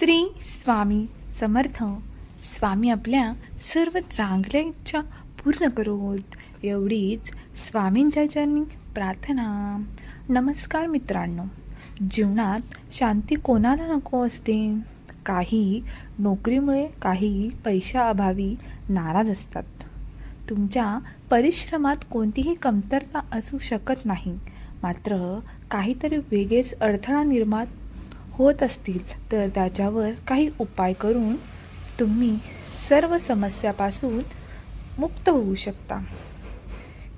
श्री स्वामी समर्थ. स्वामी आपल्या सर्व चांगल्या इच्छा पूर्ण करोत. एवढीच स्वामींच्या चरणी प्रार्थना. नमस्कार मित्रांनो. जीवनात शांती कोणाला नको असते? काही नोकरीमुळे काही पैशाअभावी नाराज असतात. तुमच्या परिश्रमात कोणतीही कमतरता असू शकत नाही. मात्र काहीतरी वेगळेच अडथळा निर्माण होत असतील तर त्याच्यावर काही उपाय करून तुम्ही सर्व समस्यापासून मुक्त होऊ शकता.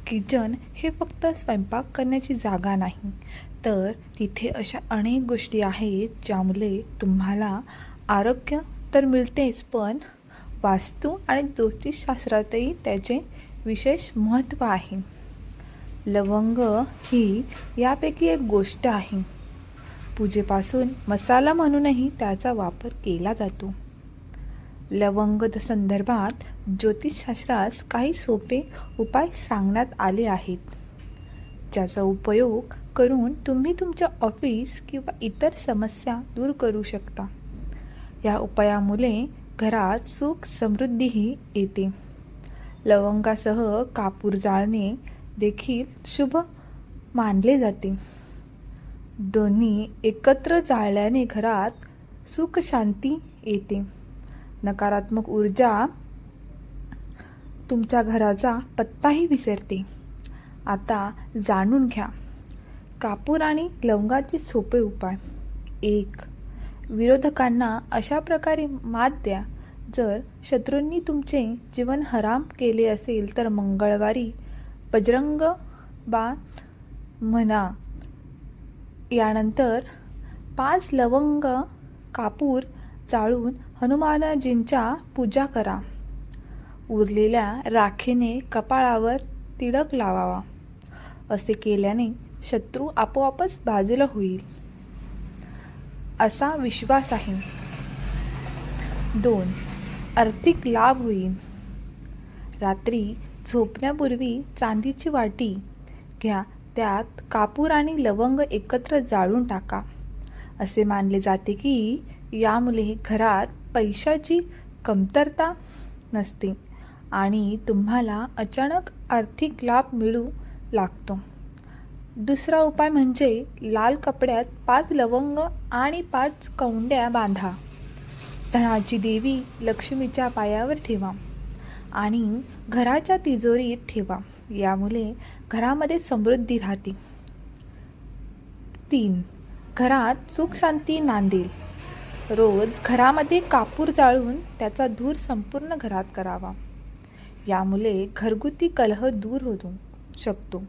किचन हे फक्त स्वयंपाक करण्याची जागा नाही तर तिथे अशा अनेक गोष्टी आहेत ज्यामुळे तुम्हाला आरोग्य तर मिळतेच पण वास्तू आणि ज्योतिषशास्त्रातही त्याचे विशेष महत्त्व आहे. लवंग ही यापैकी एक गोष्ट आहे. पूजेपासून मसाला म्हणूनही त्याचा वापर केला जातो. लवंग संदर्भात ज्योतिषशास्त्रास काही सोपे उपाय सांगण्यात आले आहेत. ज्याचा उपयोग करून तुम्ही तुमच्या ऑफिस किंवा इतर समस्या दूर करू शकता. या उपायामुळे घरात सुख समृद्धीही येते. लवंगासह कापूर जाळणे देखील शुभ मानले जाते. दोन्ही एकत्र जाळल्याने घरात सुख शांती येते. नकारात्मक ऊर्जा तुमच्या घराचा पत्ताही विसरते. आता जाणून घ्या. कापूर आणि लवंगाचे सोपे उपाय. एक विरोधकांना अशा प्रकारे मात द्या. जर शत्रूंनी तुमचे जीवन हराम केले असेल तर मंगळवारी बजरंग बा म्हणा यानंतर पाच लवंग कापूर जाळून हनुमानजींच्या पूजा करा. उरलेल्या राखेने कपाळावर तिडक लावावा. असे केल्याने शत्रू आपोआपच बाजूला होईल. असा विश्वास आहे. दोन आर्थिक लाभ होईल. रात्री झोपण्यापूर्वी चांदीची वाटी घ्या. त्यात कापूर आणि लवंग एकत्र जाळून टाका. असे मानले जाते की यामुळे घरात पैशाची कमतरता नसते आणि तुम्हाला अचानक आर्थिक लाभ मिळू लागतो. दुसरा उपाय म्हणजे लाल कपड्यात पाच लवंग आणि पाच कौंड्या बांधा. धनाची देवी लक्ष्मीच्या पायावर ठेवा. आणि घराच्या तिजोरीत ठेवा. यामुळे घरामध्ये समृद्धी राहते. तीन घरात सुख शांती नांदेल. रोज घरामध्ये कापूर जाळून त्याचा धूर संपूर्ण घरात करावा. यामुळे घरगुती कलह दूर होतो शकतो.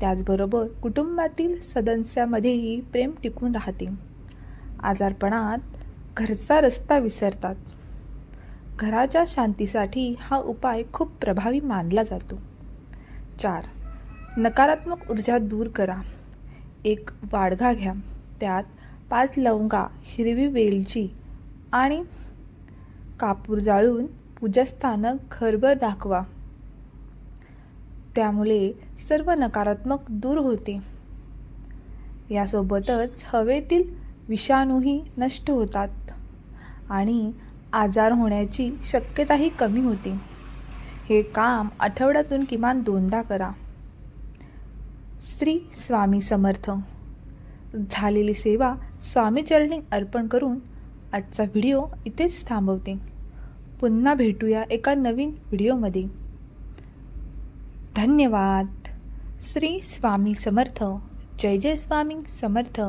त्याचबरोबर कुटुंबातील सदस्यामध्येही प्रेम टिकून राहते. आजारपणात घरचा रस्ता विसरतात. घराच्या शांतीसाठी हा उपाय खूप प्रभावी मानला जातो. चार नकारात्मक ऊर्जा दूर करा. एक वाडघा घ्या. त्यात पाच लवंगा हिरवी वेलची आणि कापूर जाळून पूजास्थान घरभर दाखवा. त्यामुळे सर्व नकारात्मक दूर होते. यासोबतच हवेतील विषाणूही नष्ट होतात आणि आजार होण्याची शक्यताही कमी होती. हे काम आठवड्यातून किमान दोनदा करा. श्री स्वामी समर्थ. झालेली सेवा स्वामीचरणी अर्पण करून आजचा व्हिडिओ इथेच थांबवते. पुन्हा भेटूया एका नवीन व्हिडिओमध्ये. धन्यवाद. श्री स्वामी समर्थ. जय जय स्वामी समर्थ.